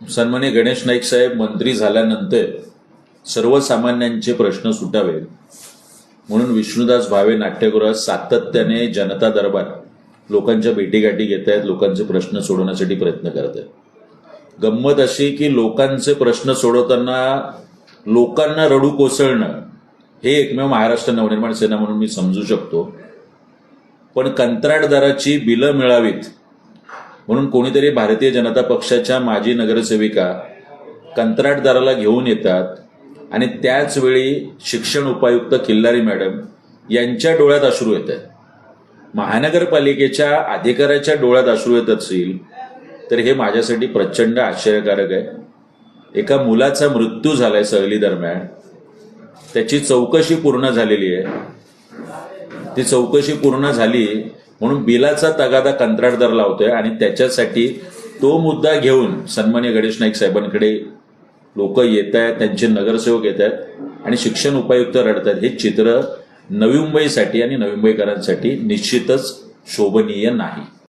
सन्मान्य गणेश नाईक साहेब मंत्री झाल्यानंतर सर्वसामान्यांचे प्रश्न सुटावेत. म्हणून विष्णुदास भावे नाट्यगृहात सातत्याने जनता दरबार लोकांच्या भेटीगाठी घेत आहेत लोकांचे प्रश्न सोडवण्यासाठी प्रयत्न करत आहेत गंमत अशी की लोकांचे प्रश्न सोडवताना लोकांना रडू कोसळणं हे एकमेव महाराष्ट्र नवनिर्माण सेना म्हणून मी समजू शकतो. पण कंत्राटदाराची बिलं मिळावीत म्हणून कोणीतरी भारतीय जनता पक्षाच्या माजी नगरसेविका कंत्राटदाराला घेऊन येतात आणि त्याचवेळी शिक्षण उपायुक्त किल्लारी मॅडम यांच्या डोळ्यात अश्रू येत आहेत. महानगरपालिकेच्या अधिकाऱ्याच्या डोळ्यात अश्रू येत असतील तर हे माझ्यासाठी प्रचंड आश्चर्यकारक आहे. एका मुलाचा मृत्यू झालाय सहली दरम्यान. त्याची चौकशी पूर्ण झालेली आहे. ती चौकशी पूर्ण झाली म्हणून बिलाचा तगादा कंत्राटदार लावतोय आणि त्याच्यासाठी तो मुद्दा घेऊन सन्मान्य गणेश नाईक साहेबांकडे लोक येत आहेत त्यांचे नगरसेवक येत आहेत आणि शिक्षण उपायुक्त रडत आहेत. हे चित्र नवी मुंबईसाठी आणि नवी मुंबईकरांसाठी निश्चितच शोभनीय नाही.